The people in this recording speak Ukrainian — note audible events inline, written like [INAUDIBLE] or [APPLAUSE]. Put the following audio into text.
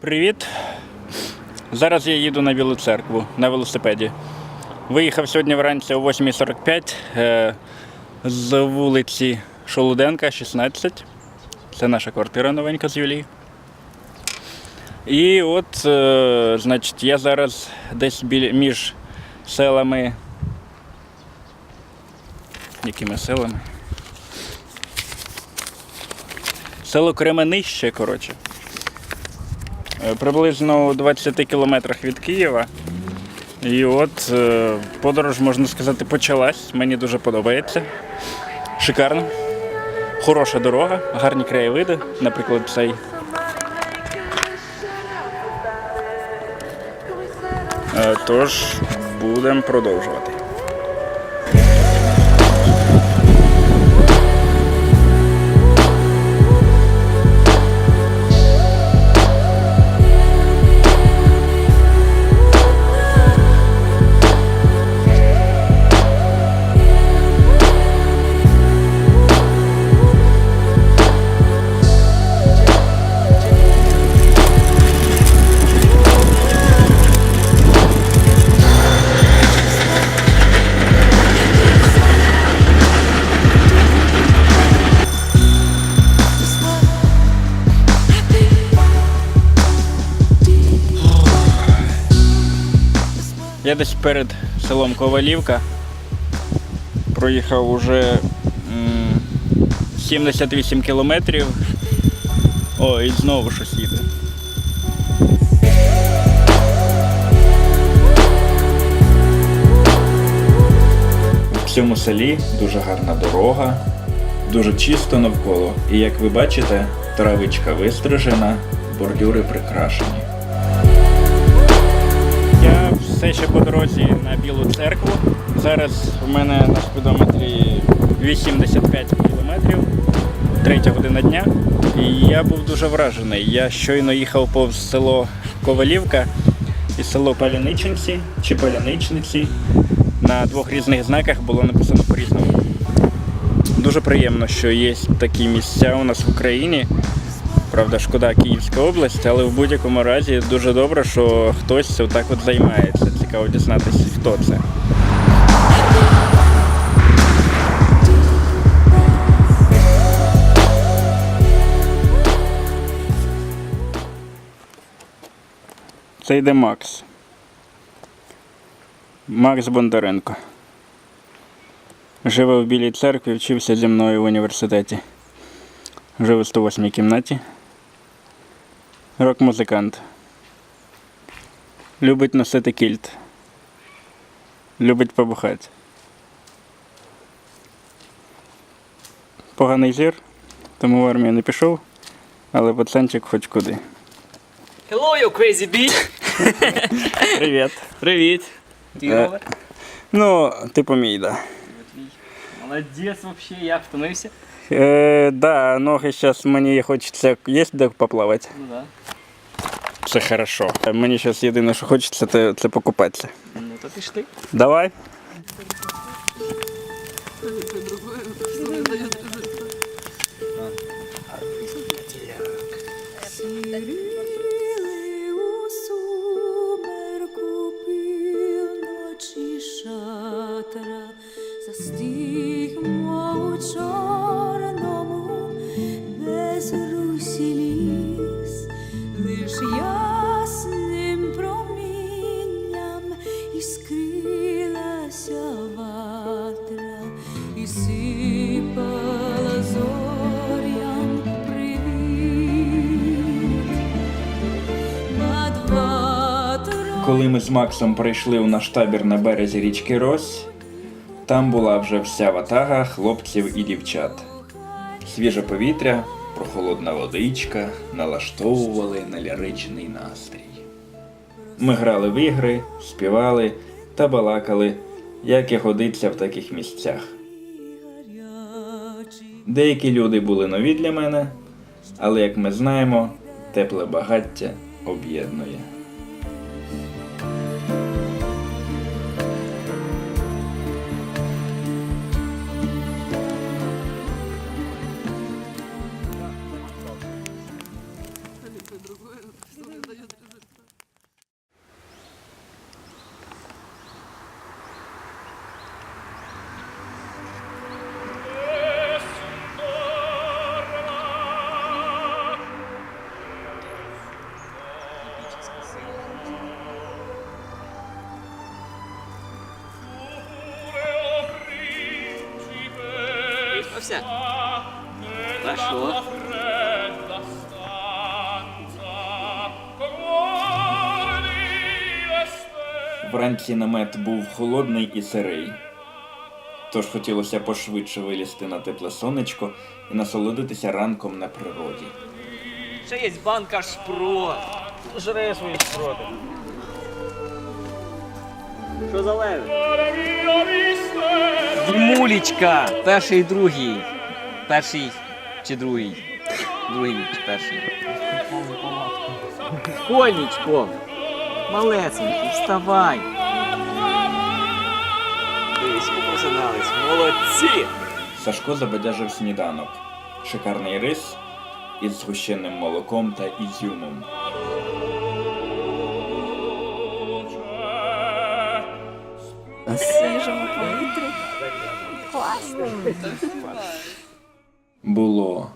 Привіт. Зараз я їду на Білу церкву на велосипеді. Виїхав сьогодні вранці о 8.45 е, з вулиці Шолуденка, 16. Це наша квартира новенька з Юлії. І от, е, значить, я зараз десь між селами. Якими селами? Село Кременище, коротше. Е, Приблизно у 20 кілометрах від Києва. І от е, подорож, можна сказати, почалась. Мені дуже подобається. Шикарно. Хороша дорога, гарні краєвиди, наприклад, цей. Е, Тож будемо продовжувати. Десь перед селом Ковалівка проїхав уже 78 кілометрів. О, і знову щось їде. В цьому селі дуже гарна дорога, дуже чисто навколо. І як ви бачите, травичка вистрижена, бордюри прикрашені. Все ще по дорозі на Білу церкву. Зараз в мене на спідометрі 85 кілометрів, третя година дня. І я був дуже вражений. Я щойно їхав повз село Ковалівка і село Паляничинці чи Паляничниці. На двох різних знаках було написано по-різному. Дуже приємно, що є такі місця у нас в Україні. Правда, шкода Київська область, але в будь-якому разі дуже добре, що хтось отак от займається. Цікаво дізнатися, хто це. Це йде Макс. Макс Бондаренко. Живе в Білій церкві, вчився зі мною в університеті. Живе в 108 кімнаті. Рок-музикант. Любить носити кільт. Любить побухати. Поганий зір, тому в армію не пішов, але пацанчик хоч куди. Hello, you crazy bitch! [LAUGHS] Привіт. Привіт! Ти Е. ровер? Ну, типу мій, да. Молодець вообще, як втомився? Е, да, ноги сейчас мені хочется... Есть де поплавать? Ну да. Це хорошо. Мені зараз єдине, що хочеться, це, це покупатися. Ну то пішли. Давай. Сіріли Коли ми з Максом прийшли у наш табір на березі річки Рось, там була вже вся ватага хлопців і дівчат. Свіже повітря, прохолодна водичка налаштовували на ліричний настрій. Ми грали в ігри, співали та балакали, як і годиться в таких місцях. Деякі люди були нові для мене, але як ми знаємо, тепле багаття об'єднує. Зібрався? Хорошо. Вранці намет був холодний і сирий. Тож хотілося пошвидше вилізти на тепле сонечко і насолодитися ранком на природі. Ще є банка шпрот. Жре свої шпроти. Що за леви? Дімулічка! Перший другий. Перший чи другий? Другий чи перший. Конічко! Малесенький, вставай! Дивись. Молодці! Сашко забадяжив сніданок. Шикарний рис із згущеним молоком та ізюмом. Було